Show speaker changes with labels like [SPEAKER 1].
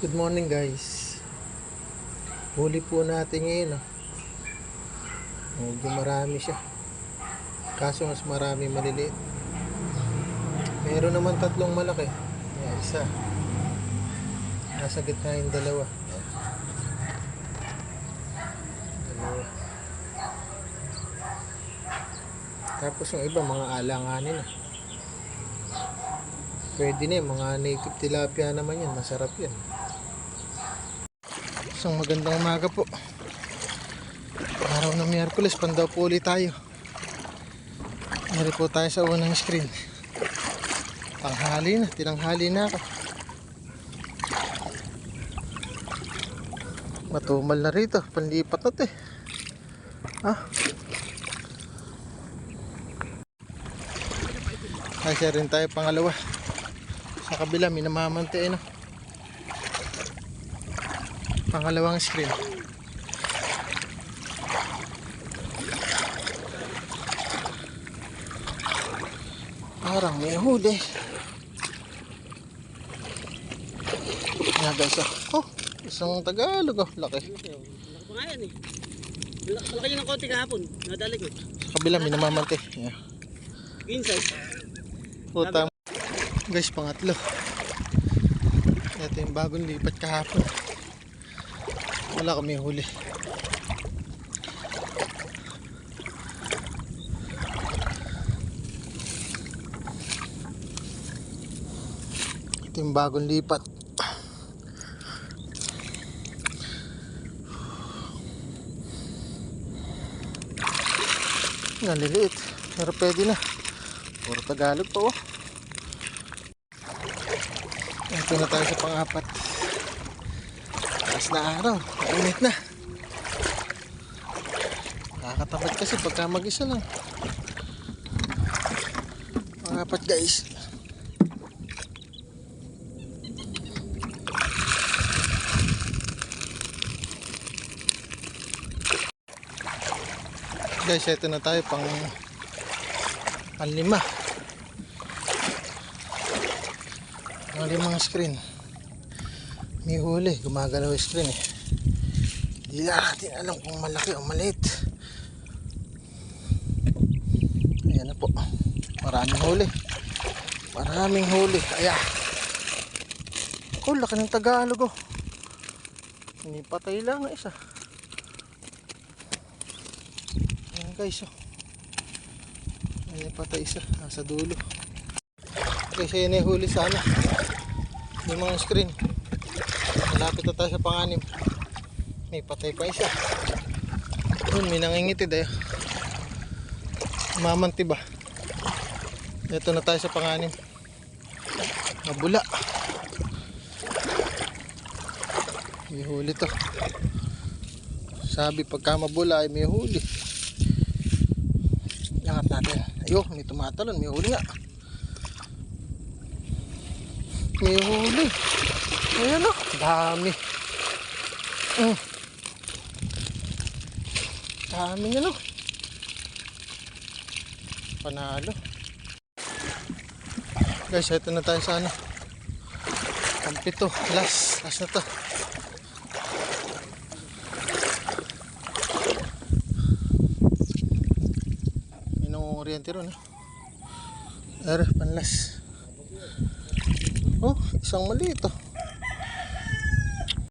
[SPEAKER 1] Good morning guys. Huli po natin ngayon. Oh. Medyo marami siya. Kaso mas marami maliliit. Meron naman tatlong malaki. Ayan, isa. Nasa gitna yung dalawa. Dalawa. Tapos yung iba mga alanganin na. Pwede na yung mga native tilapia naman yan. Masarap yan. Isang magandang umaga po. Araw ng Miyerkules, pandaw po ulit tayo. Nari po tayo sa unang screen. Tanghali na, tinanghali na ako. Matumal na rito, panlipat na to eh. Ah. Kasi rin tayo pangalawa. Sa kabila, minamamante eh no. Pangalawang screen. Parang may huli. Yan guys, oh. oh isang Tagalog, oh. Laki.
[SPEAKER 2] Laki pa nga yan eh. Laki yun ng konti kahapon. Nadali ko.
[SPEAKER 1] Sa kabila, minamamante. Yeah.
[SPEAKER 2] Inside.
[SPEAKER 1] Utang. Guys, pangatlo. Ito yung bagong lipat kahapon. Wala kami huli. Ito yung bagong lipat. Naliliit. Pero pwede na. Puro Tagalog pa oh. Ito na tayo sa pang-apat. Taas na araw. Mainit na. Nakakatamad kasi pagka mag-isa lang. Pang-apat guys. Guys, ito na tayo pang panlima. Ang limang screen. May huli, gumagalaw yung screen eh. Hindi natin alam kung malaki o maliit. Ayan na po. Maraming huli. Maraming huli. Ayan. Oh, laki ng Tagalog oh. Hindi lang ang isa. Ayan guys oh. Ayan patay isa. Nasa dulo. Kasi yun ay huli sana. Yung mga screen. Malapit na tayo sa panganim. May patay pa isa. Yun, may nangingitid eh. Mamanti ba? Ito na tayo sa panganim. Mabula. May huli to. Sabi pagka mabula ay may huli. Langat natin. Ayun, may tumatalon. May huli nga. May huli. Ayan o. Dami. Mm. Dami nga no. Panalo. Guys, ito na tayo sa ano. Kampito. Last. Last na to. May nangunguriente ron. Eh. Er, panlas. Oh, isang maliit oh.